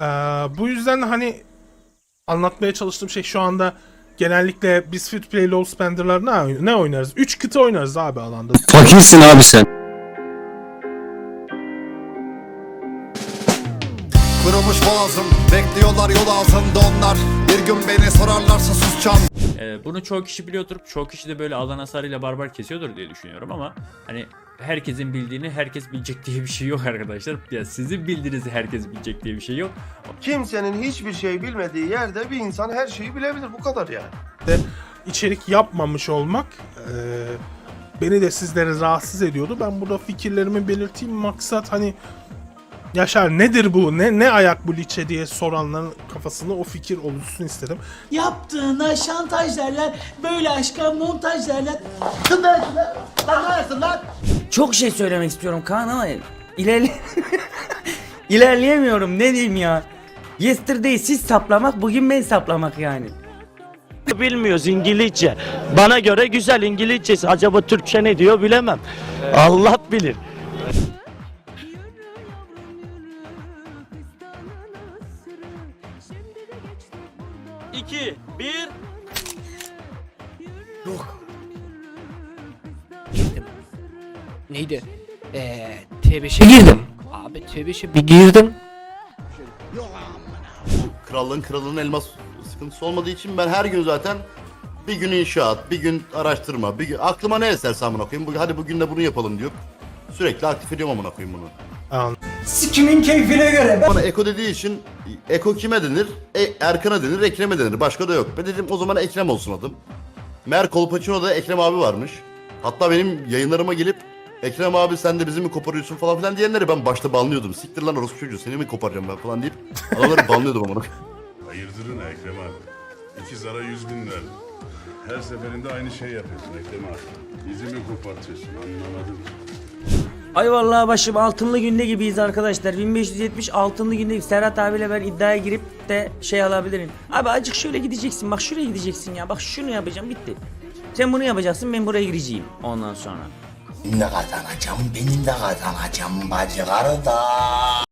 ben hani anlatmaya çalıştığım şey şu anda genellikle biz free to play low spender'lar ne, ne oynarız? 3 kıta oynarız abi alanda. Fakirsin abi sen. Kurumuş boğazım Bekliyorlar yol altında onlar Bir gün beni sorarlarsa susacağım Ee, bunu çoğu kişi biliyordur. Çoğu kişi de böyle alan hasarıyla barbar kesiyordur diye düşünüyorum ama hani herkesin bildiğini herkes bilecek diye bir şey yok arkadaşlar. Ya sizin bildiğinizi herkes bilecek diye bir şey yok. Kimsenin hiçbir şey bilmediği yerde bir insan her şeyi bilebilir. Bu kadar yani. içerik yapmamış olmak eee, beni de sizleri rahatsız ediyordu. Ben burada fikirlerimi belirteyim. Maksat hani Yaşar nedir bu? Ne ne ayak bu liçe diye soranların kafasında o fikir oluşsun istedim. Yaptığına şantaj derler, böyle aşka montaj derler. Kındarsınlar, kındarsınlar. Çok şey söylemek istiyorum Kaan ama ilerle... ilerleyemiyorum ne diyeyim ya. Yesterday siz saplamak bugün ben saplamak yani. Bilmiyoruz İngilizce. Bana göre güzel İngilizcesi. Acaba Türkçe ne diyor bilemem. Allah bilir. İki, bir. Neydi? Eee T5'e girdim. Abi T5'e bir girdim. krallığın kralının elmas sıkıntısı olmadığı için ben her gün zaten bir gün inşaat, bir gün araştırma, bir gün aklıma ne eserse amına koyayım. Bugün, hadi bugün de bunu yapalım diyor. Sürekli aktif ediyorum amına koyayım bunu. Sikimin keyfine göre. Bana Eko dediği için Eko kime denir? E, Erkan'a denir, Ekrem'e denir. Başka da yok. Ben dedim o zaman Ekrem olsun adım. Meğer Kolpaçino'da Ekrem abi varmış. Hatta benim yayınlarıma gelip Ekrem abi sen de bizi mi koparıyorsun falan filan diyenleri ben başta banlıyordum. Siktir lan orospu çocuğu seni mi koparacağım ben falan deyip adamları banlıyordum amına. Hayırdırın Ekrem abi. İki zara yüz bin verdim. Her seferinde aynı şey yapıyorsun Ekrem abi. Bizi mi kopartıyorsun anlamadım. Ay vallahi başım altınlı günde gibiyiz arkadaşlar. 1570 altınlı günde Serhat abiyle ben iddiaya girip de şey alabilirim. Abi acık şöyle gideceksin. Bak şuraya gideceksin ya. Bak şunu yapacağım bitti. Sen bunu yapacaksın ben buraya gireceğim ondan sonra. Benim de kazanacağım, benim de kazanacağım bacı kardeş.